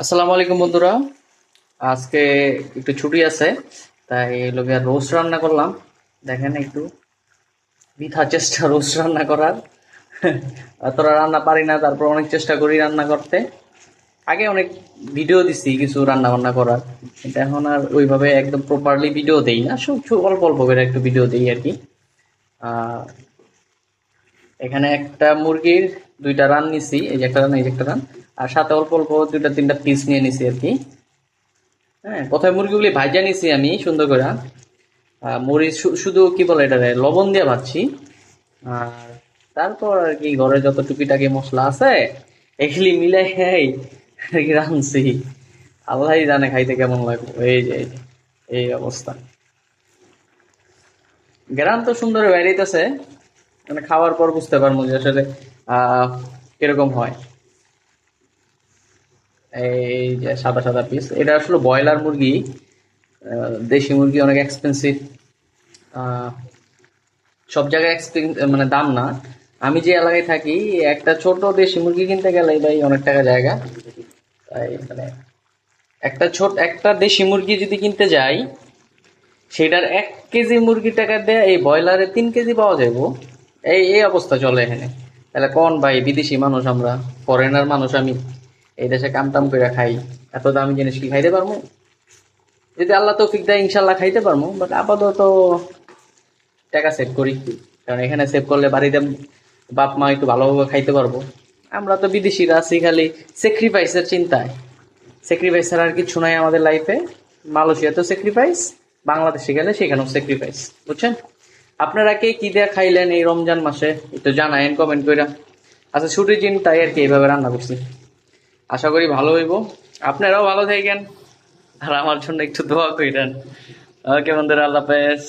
আসসালামু আলাইকুম, বন্ধুরা। আজকে একটু ছুটি আছে, তাই লোকে রোস্ট রান্না করলাম। দেখেন একটু বৃথা চেষ্টা রোস্ট রান্না করার। অতটা রান্না পারি না, তারপর অনেক চেষ্টা করি রান্না করতে। আগে অনেক ভিডিও দিছি কিছু রান্না বান্না করার। কিন্তু এখন আর ওইভাবে একদম প্রপারলি ভিডিও দেই না সব অল্প অল্প করে একটু ভিডিও দেই আর কি। এখানে একটা মুরগির দুইটা রান নিছি, এই যে একটা রান, এই যে একটা রান। আর সাথে অল্প অল্প দুইটা তিনটা পিস নিয়ে নিছি আর কি। হ্যাঁ প্রথমে মুরগিগুলি ভাজা নিছি আমি, সুন্দর করে। মরিচ শুধু কি বলে এটা লবণ দিয়ে ভাজছি। আর তারপর আর কি, ঘরে যত টুকিটাকি মশলা আছে, এগুলি মিলাই এই আর কি রাঁধছি। আল্লাহ জানে খাইতে কেমন লাগবে। এই যে, এই অবস্থা। গ্রাম তো সুন্দর বেরিয়েছে মানে খাওয়ার পর বুঝতে পারব যে আসলে, আহ, কীরকম হয়। এই যে সাদা সাদা পিস এটা আসলে ব্রয়লার মুরগি দেশি মুরগি অনেক এক্সপেন্সিভ সব জায়গায় expen- মানে দাম না। আমি যে এলাকায় থাকি, একটা ছোট দেশি মুরগি কিনতে গেলে ভাই অনেক টাকা জায়গা। তাই মানে একটা ছোট, একটা দেশি মুরগি যদি কিনতে যাই, সেটার এক কেজি মুরগি টাকা দেয় এই ব্রয়লারে তিন কেজি পাওয়া যাব এই এই অবস্থা চলে এখানে। তাহলে কোন ভাই বিদেশি মানুষ আমরা? ফরেনার মানুষ আমি। এই দেশে কাম টাম করে খাই, এত দামি জিনিস কি খাইতে পারব যদি আল্লাহ তো তৌফিক দেয় ইনশাল্লাহ খাইতে পারব বাট আপাতত টাকা সেভ করি কারণ এখানে সেভ করলে বাড়িতে বাপ মা একটু ভালোভাবে খাইতে পারব। আমরা তো বিদেশিরা আছি খালি স্যাক্রিফাইসের চিন্তায়। স্যাক্রিফাইস ছাড়া আর কিছু নাই আমাদের লাইফে মালয়েশিয়া তো স্যাক্রিফাইস বাংলাদেশে গেলে সেখানেও স্যাক্রিফাইস বুঝছেন? আপনারা কে কি দেয়া খাইলেন এই রমজান মাসে? একটু জানায়েন কমেন্ট কইরা। আচ্ছা ছুটির দিন তাই আর কি এইভাবে রান্না করছি। আশা করি ভালো হইব। আপনারাও ভালো থাকেন। আর আমার জন্য একটু দোয়া করেন ওকে বন্ধুরা, আল্লাহ হাফেজ।